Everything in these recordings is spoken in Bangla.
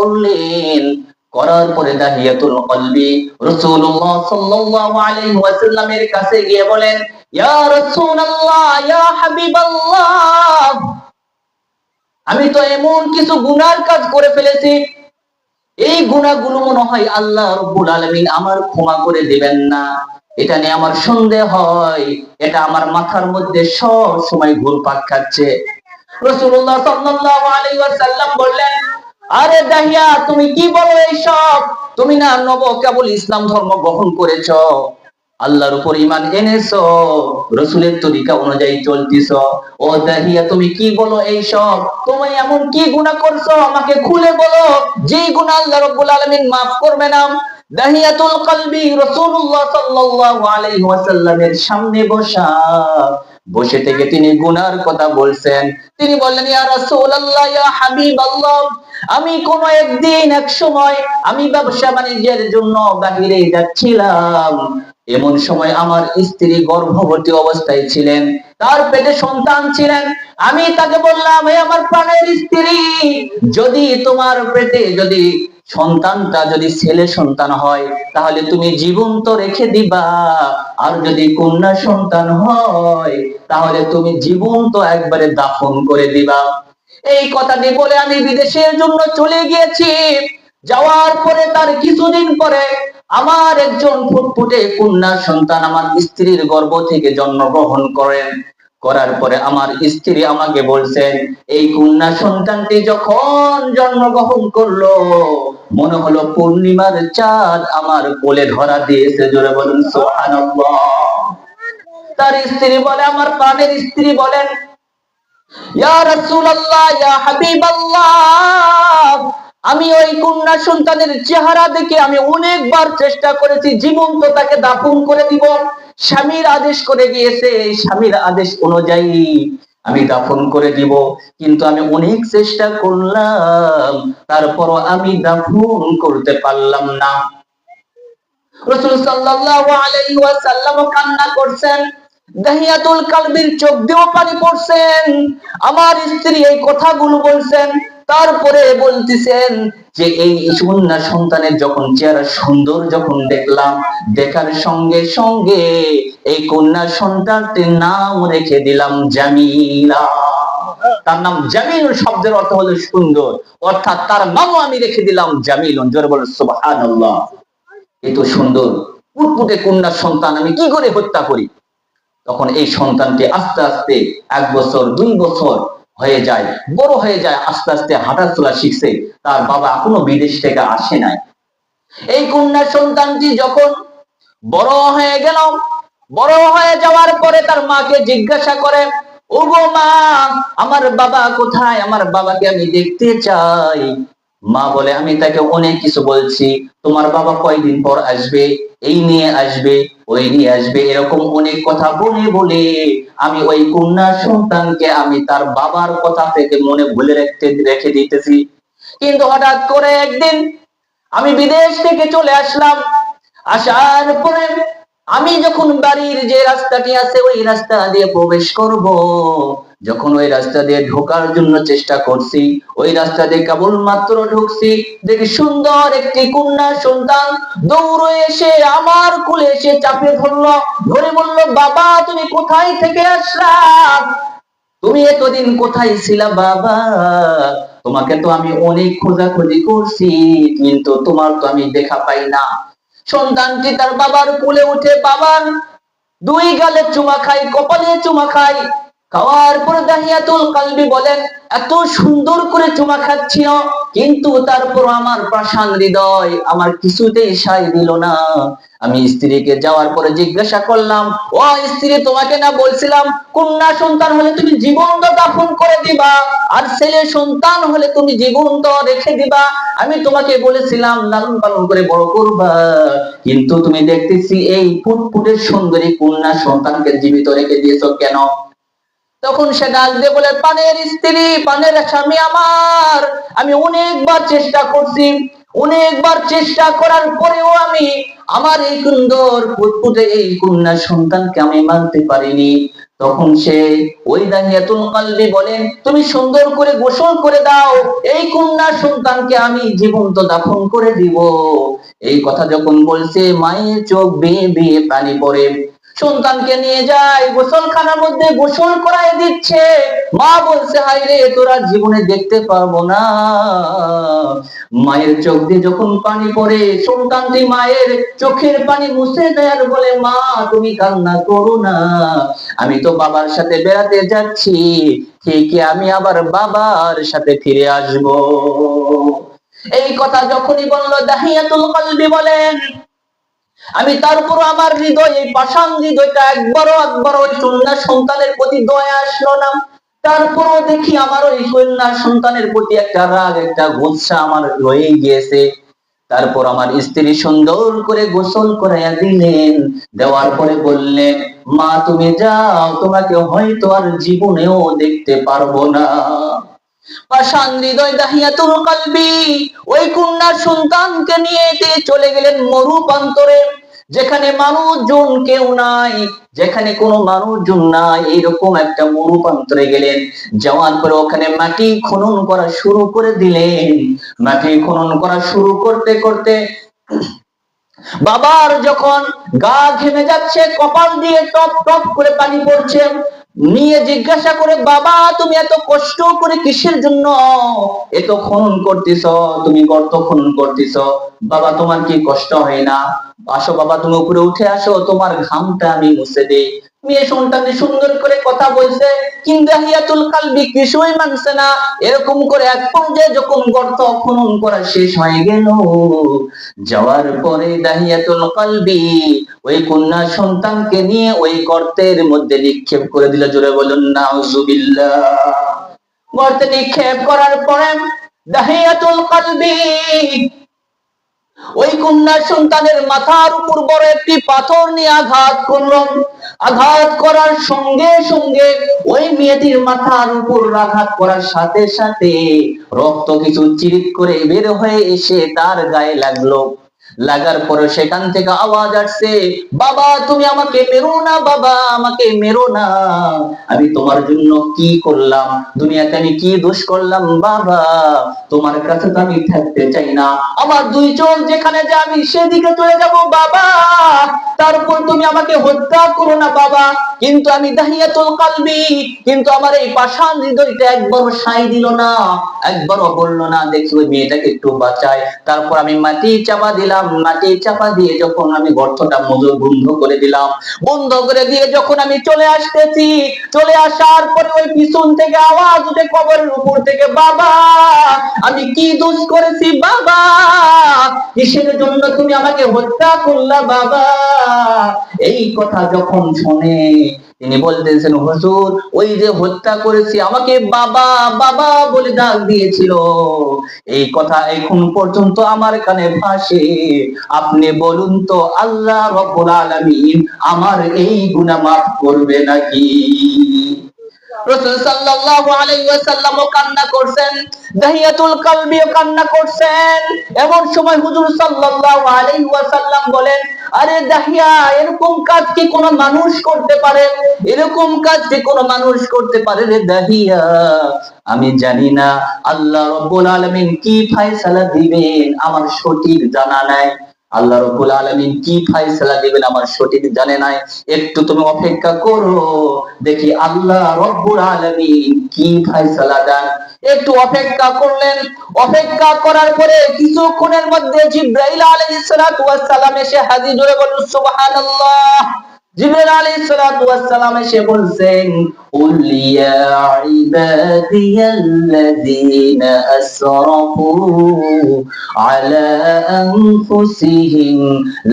করলেন। করার পরে দাহিয়াতুল কলবি রাসূলুল্লাহ সাল্লাল্লাহু আলাইহি ওয়াসাল্লামের কাছে গিয়ে বলেন, ইয়া রাসূলুল্লাহ, ইয়া হাবিবাল্লাহ, আমি তো এমন কিছু গুনার কাজ করে ফেলেছি। এই গুণাগুলো মনে হয় আল্লাহ রব্বুল আলামিন আমার ক্ষমা করে দিবেন না। এটা নিয়ে আমার সন্দেহ হয়, এটা আমার মাথার মধ্যে সব সময় ঘুরপাক খাচ্ছে। রাসূলুল্লাহ সাল্লাল্লাহু আলাইহি ওয়াসাল্লাম বললেন আরে দাহিয়া, তুমি কি বলো এইসব? তুমি না নব, কেবল ইসলাম ধর্ম গ্রহণ করেছ। আল্লাহর উপর ইমান এনেছো, রসুলের তরিকা অনুযায়ী চলতিছ। ও দাহিয়া, তুমি কি বলো এইসব? তুমি এমন কি গুনাহ করছ? আমাকে খুলে বলো। যেই গুনাহ আল্লাহ রাব্বুল আলামিন maaf করবে না। দাহিয়াতুল কলবি রাসূলুল্লাহ সাল্লাল্লাহু আলাইহি ওয়াসাল্লামের সামনে বসা। বসে থেকে তিনি গুনার কথা বলছেন। তিনি বললেন, ইয়া রাসূলুল্লাহ, ইয়া হাবিবাল্লাহ, আমি কোন একদিন, এক সময় আমি ব্যবসা বাণিজ্যের জন্য বাহিরে যাচ্ছিলাম। এমন সময় আমার স্ত্রী গর্ভবতী অবস্থায় ছিলেন। তার পেটে সন্তান ছিলেন। আমি তাকে বললাম আমার প্রাণের স্ত্রী, যদি তোমার পেটে যদি সন্তানটা যদি ছেলে সন্তান হয়, তাহলে তুমি জীবন্ত রেখে দিবা। আর যদি কন্যা সন্তান হয়, তাহলে তুমি জীবন্ত একবারে দাফন করে দিবা। এই কথাটি বলে আমি বিদেশের জন্য চলে গিয়েছি। যাওয়ার পরে তার কিছুদিন পরে আমার একজন ফুটফুটে কন্যা সন্তান আমার স্ত্রীর গর্ভ থেকে জন্মগ্রহণ করেন। করার পরে আমার স্ত্রী আমাকে বলছেন, এই কন্যা সন্তানটি যখন জন্মগ্রহণ করল মনে হলো পূর্ণিমার চাঁদ আমার কোলে ধরা দিয়েছে, জোরে বলুন, সুবহানাল্লাহ। তার স্ত্রী বলে, আমার প্রাণের স্ত্রী বলেন আমি ওই কন্যা সন্তানের চেহারা দেখে আমি অনেকবার চেষ্টা করেছি জীবন্ত তাকে দাফন করে দিব। স্বামীর আদেশ করে গিয়েছে, স্বামীর আদেশ অনুযায়ী আমি দাফন করে দিব, কিন্তু আমি অনেক চেষ্টা করলাম, তারপরও আমি দাফন করতে পারলাম না। রসুল সাল্লাল্লাহু কান্না করছেন, দাহিয়াতুল কালবির চোখ দিয়েও পানি পড়ছেন, আমার স্ত্রী এই কথাগুলো বলছেন তারপরে বলতেছেন যে এই কন্যা সন্তানের যখন চেহারা সুন্দর যখন দেখলাম, দেখার সঙ্গে সঙ্গে এই কন্যা সন্তানটির নাম রেখে দিলাম জামিলা। তার নাম জামিল শব্দের অর্থ হলো সুন্দর। অর্থাৎ তার নামও আমি রেখে দিলাম জামিল। জোরে বলে সুবহানাল্লাহ। এত সুন্দর। পুটপুটে কন্যা সন্তান আমি কি করে হত্যা করি? তখন এই সন্তানটি আস্তে আস্তে এক বছর, দুই বছর হয়ে যায়, বড় হয়ে যায়, আস্তে আস্তে হাঁটা চলা শিখছে, তার বাবা এখনও বিদেশ থেকে আসে নাই। এই কন্যা সন্তানটি যখন বড় হয়ে গেল, বড় হয়ে যাওয়ার পরে তার মাকে জিজ্ঞাসা করে, ওগো মা, আমার বাবা কোথায়? আমার বাবাকে আমি দেখতে চাই। মা বলে, আমি তাকে অনেক কিছু বলছি। তোমার বাবা কয়দিন পর আসবে? এই নিয়ে আসবে, ওই নিয়ে আসবে, এরকম অনেক কথা বলে বলে আমি ওই কন্যা সন্তানকে আমি তার বাবার কথা থেকে মনে ভুলে রাখতে রেখে দিতেছি। কিন্তু হঠাৎ করে একদিন আমি বিদেশ থেকে চলে আসলাম। আসার পরে আমি যখন বাড়ির যে রাস্তাটি আছে, ওই রাস্তা দিয়ে প্রবেশ করব। যখন ওই রাস্তা দিয়ে ঢোকার জন্য চেষ্টা করছি, ওই রাস্তা দিয়ে কেবল মাত্র ঢুকছি, দেখি সুন্দর একটি কন্যা সন্তান দৌড়ে এসে আমার কুলে এসে চাপিয়ে ধরলো। ধরে বলল, বাবা, তুমি কোথায় থেকে আসলা? তুমি এতদিন কোথায় ছিলা, বাবা? তোমাকে তো আমি অনেক খোঁজাখুঁজি করছি, কিন্তু তোমার তো আমি দেখা পাই না। সন্তানটি তার বাবার কোলে উঠে বাবার দুই গালে চুমা খাই কপালে চুমা খাই খাওয়ার পরে দাহিয়াতুল কালবি বলেন, এত সুন্দর করে চুমা খাচ্ছিল, কিন্তু তারপর আমার প্রাসান হৃদয় আমার কিছুতেই সাই দিল না। আমি স্ত্রীকে যাওয়ার পরে জিজ্ঞাসা করলাম, ও স্ত্রী, তোমাকে না বলছিলাম, কন্যা সন্তান হলে তুমি জীবন্ত দাফন করে দিবা, আর ছেলে সন্তান হলে তুমি জীবন্ত রেখে দিবা? আমি তোমাকে বলেছিলাম, লালন পালন করে বড় করবা। কিন্তু তুমি দেখতেছি এই ফুটফুটের সুন্দরী কন্যা সন্তানকে জীবিত রেখে দিয়েছ কেন? তখন সে ডাক দিয়ে বলে, পানের স্ত্রী, পানের স্বামী আমার। আমি অনেকবার চেষ্টা করছি। অনেকবার চেষ্টা করার পরেও আমি আমার এই সুন্দর ফুটফুটে এই কন্যা সন্তানকে আমি মানতে পারিনি। তখন সে ওই দাহিয়াতুল কলবি বলেন, তুমি সুন্দর করে গোসল করে দাও। এই কন্যা সন্তানকে আমি জীবন্ত দাফন করে দিব। এই কথা যখন বলছে, মায়ের চোখ বেয়ে বেয়ে পানি পড়ে। সন্তানকে নিয়ে যায়, গোসলখানার মধ্যে গোসল করায় দিচ্ছে। মা বলছে হাই রে, তোরা জীবনে দেখতে পারব না। মায়ের চোখ দিয়ে যখন পানি পড়ে, সন্তানটি মায়ের চোখের পানি মুছে দেয় আর বলে, মা, তুমি কান্না করো না। আমি তো বাবার সাথে বেড়াতে যাচ্ছি। ঠিকই আমি আবার বাবার সাথে ফিরে আসব। এই কথা যখনই বলল, দাহিয়াতুল কলবি বলেন আমি তারপর আমার হৃদয়, এই পাষাণ হৃদয়টা একবারও একবারও ওই কন্যা সন্তানের প্রতি দয়া আসলো না। তারপরও দেখি আমার ওই কন্যা সন্তানের প্রতি একটা রাগ, একটা গুচ্ছা আমার রয়ে গিয়েছে। তারপর আমার স্ত্রী সুন্দর করে গোসল করাইয়া দিলেন। দেওয়ার পরে বললেন, মা, তুমি যাও, তোমাকে হয়তো আর জীবনেও দেখতে পারব না। ওই কন্যার সন্তানকে নিয়ে চলে গেলেন মরুপান্তরে যেখানে মানুষজন কেউ নাই, যেখানে কোনো মানুষজন নাই, এরকম একটা মরুপান্তরে গেলেন। যাওয়ার পরে ওখানে মাটি খনন করা শুরু করে দিলেন। মাটি খনন করা শুরু করতে করতে বাবার যখন গা ঘেমে যাচ্ছে, কপাল দিয়ে টপ টপ করে পানি পড়ছে, নিয়ে জিজ্ঞাসা করে, বাবা, তুমি এত কষ্ট করে কিসের জন্য? এত খনন করতেছ, তুমি গর্ত খনন করতেছ। বাবা, তোমার কি কষ্ট হয় না? আসো বাবা, তুমি উপরে উঠে আসো, তোমার ঘামটা আমি মুছে দেই। মেয়ে সন্তানটি সুন্দর করে কথা বলছে, কিন্তু কালবি কিছুই মানছে না। এরকম করে এক পর্যায়ে যখন গর্ত খনন করা শেষ হয়ে গেল, যাওয়ার পরে দাহিয়াতুল কালবি ওই কন্যা সন্তানকে নিয়ে ওই গর্তের মধ্যে নিক্ষেপ করে দিল, জোরে বলুন, নাউজুবিল্লাহ। গর্তে নিক্ষেপ করার পরে দাহিয়াতুল কালবি ওই কন্যার সন্তানের মাথার উপর বড় একটি পাথর নিয়ে আঘাত করলাম। আঘাত করার সঙ্গে সঙ্গে ওই মেয়েটির মাথার উপর আঘাত করার সাথে সাথে রক্ত কিছু চিরিত করে বের হয়ে এসে তার গায়ে লাগল। লাগার পরে সেখান থেকে আওয়াজ আসছে, বাবা, তুমি আমাকে মেরো না, বাবা, আমাকে মেরো না। আমি তোমার জন্য কি করলাম? দুনিয়াতে আমি কি দোষ করলাম? বাবা, তোমার কাছে তো আমি থাকতে চাই না। আমার দুই চোখ যেখানে যে আমি সেদিকে চলে যাব, বাবা। তারপর তুমি আমাকে হত্যা করো না, বাবা। কিন্তু আমি দাহিয়া দাহিয়াতুল কালবি, কিন্তু আমার এই পাষাণ হৃদয়টা একবার সাই দিল না, একবারও বলল না, দেখি ওই মেয়েটাকে একটু বাঁচায়। তারপর আমি মাটি চাপা দিলাম মাটি চাপা দিয়ে যখন আমি গর্তটা মজুর বন্ধ করে দিলাম, বন্ধ করে দিয়ে যখন আমি চলে আসতেছি, চলে আসার পরে ওই পিছন থেকে আওয়াজ উঠে কবরের উপর থেকে, বাবা, আমি কি দোষ করেছি, বাবা? কিসের জন্য তুমি আমাকে হত্যা করলা, বাবা? এই কথা যখন শুনে তিনি বলতেছেন, হুজুর, ওই যে হত্যা করেছি, আমাকে বাবা বাবা বলে ডাক দিয়েছিল। এই কথা এখন পর্যন্ত আমার কানে ভাসে। আপনি বলুন তো, আল্লাহ রব্বুল আলামিন আমার এই গুনাহ মাফ করবে নাকি? রাসূল সাল্লাল্লাহু আলাইহি ওয়াসাল্লাম কান্না করছেন, দাহিয়াতুল কালবিও কান্না করছেন। এমন সময় হুজুর সাল্লাল্লাহু আলাইহি ওয়াসাল্লাম বলেন আরে দাহিয়া, এরকম কাজ কি কোনো মানুষ করতে পারে? এরকম কাজ কি কোনো মানুষ করতে পারে রে দাহিয়া। আমি জানি না, আল্লাহ রব্বুল আলামিন কি ফয়সালা দিবেন, আমার সঠিক জানা নাই। আল্লাহ রবুল আলমিন কি ফাইসলা দিবেন আমার সঠিক জানে নাই। একটু তুমি অপেক্ষা করো, দেখি আল্লাহ রব্বুল আলমিন কি ফাইসলা দেন। একটু অপেক্ষা করলেন। অপেক্ষা করার পরে কিছুক্ষণের মধ্যে জিব্রাইল সালাম এসে হাজির হয়ে বলল, সুবহানাল্লাহ। জিবরাইল আলাইহিস সালাতু ওয়াস সালাম এসে বলছেন قل يا عبادي الذين أسرفوا على أنفسهم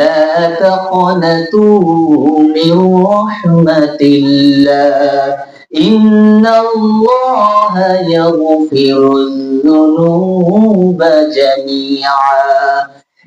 لا تقنطوا من رحمة الله إن الله يغفر الذنوب جميعا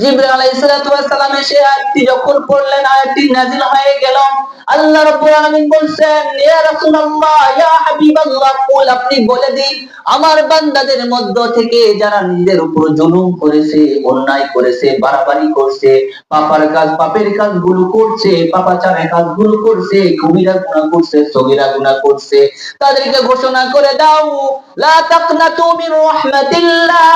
জিবরাইল আলাইহিস সালাম এসে আয়াতটি যখন পড়লেন, আয়াতটি নাযিল হয়ে গেল। আল্লাহ রাব্বুল আলামিন বলছেন, ইয়া রাসূলুল্লাহ, ইয়া হাবিবাল্লাহ, কুল আপনি বলে দিন, আমার বান্দাদের মধ্য থেকে যারা নিজের উপর জুলুম করেছে, অন্যায় করেছে, বাড়াবাড়ি করছে, পাপার কাজ, পাপের কাজগুলো করছে, পাপাচারের কাজগুলো করছে কবিরা গুনাহ করছে, সগীরা গুনাহ করছে, তাদেরকে ঘোষণা করে দাও, লা তাকনাতু মির রাহমাতিল্লাহ।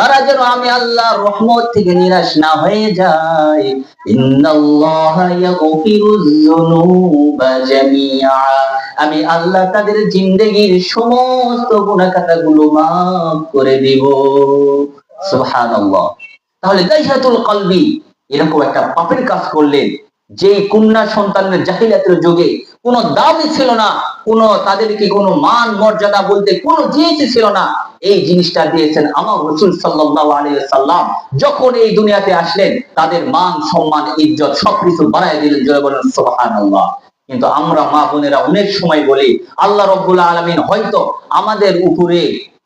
তারা যেন আমি আল্লাহ রহমত থেকে নিরাশ না হয়ে যায়। আমি আল্লাহ তাদের জিন্দেগীর সমস্ত গুনাহগুলো মাফ করে দিব। সুবহানাল্লাহ। তাহলে দাইহাতুল কলবি এরকম একটা পাপের কাজ করলেন। যে কন্যা সন্তানের জাহিলাতের যুগে কোনো দামই ছিল না, কোনো তাদেরকে কোনো মান মর্যাদা বলতে কোনো জিনিসই ছিল না, এই জিনিসটা দিয়েছেন আমার রসুল সাল্লাম যখন এই দুনিয়াতে আসলেন, তাদের মান সম্মান, ইজ্জত সবকিছু বাড়ায় দিলেন জয় বলেন, সুবহানাল্লাহ। কিন্তু আমরা মা বোনেরা অনেক সময় বলি, আল্লাহ রব্বুল আলামিন হয়তো আমাদের উপরে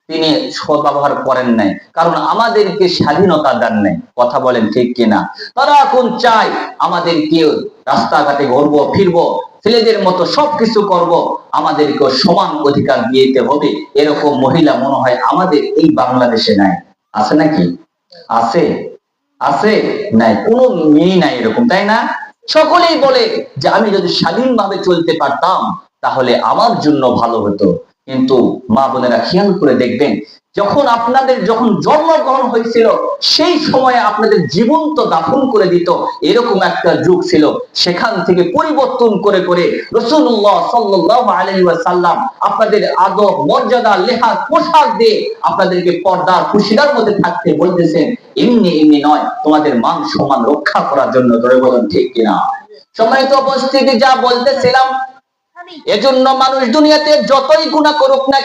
তিনি সদ্ব্যবহার করেন নাই। কারণ আমাদেরকে স্বাধীনতা দেন নাই। কথা বলেন ঠিক কিনা? তারা এখন চায় আমাদেরকে রাস্তাঘাটে ঘুরবো, ফিরবো, ছেলেদের মতো সবকিছু করব আমাদেরকে সমান অধিকার দিতে হবে। এরকম মহিলা মনে হয় আমাদের এই বাংলাদেশে নাই। আছে নাকি? আছে। আছে? নাই। কোনো মেয়ে নাই এরকম, তাই না? সকলেই বলে যে আমি যদি স্বাধীনভাবে চলতে পারতাম, তাহলে আমার জন্য ভালো হতো। কিন্তু মা বোনেরা খেয়াল করে দেখবেন, যখন আপনাদের যখন জন্মগ্রহণ হয়েছিল, সেই সময়ে আপনাদের জীবন্ত দাফন করে দিত, এরকম একটা যুগ ছিল। সেখান থেকে পরিবর্তন করে করে রসুল্লাহ সাল্লাহ আলহিসাল্লাম আপনাদের আদব, মর্যাদা লেহাজ পোশাক দিয়ে আপনাদেরকে পর্দার খুশিদার মধ্যে থাকতে বলতেছেন, এমনি এমনি নয়, তোমাদের মান সম্মান রক্ষা করার জন্য ধরে বলেন ঠিক কিনা? সময় তো উপস্থিতি, যা বলতেছিলাম এজন্য মানুষ দুনিয়াতে যতই গুণা করুক না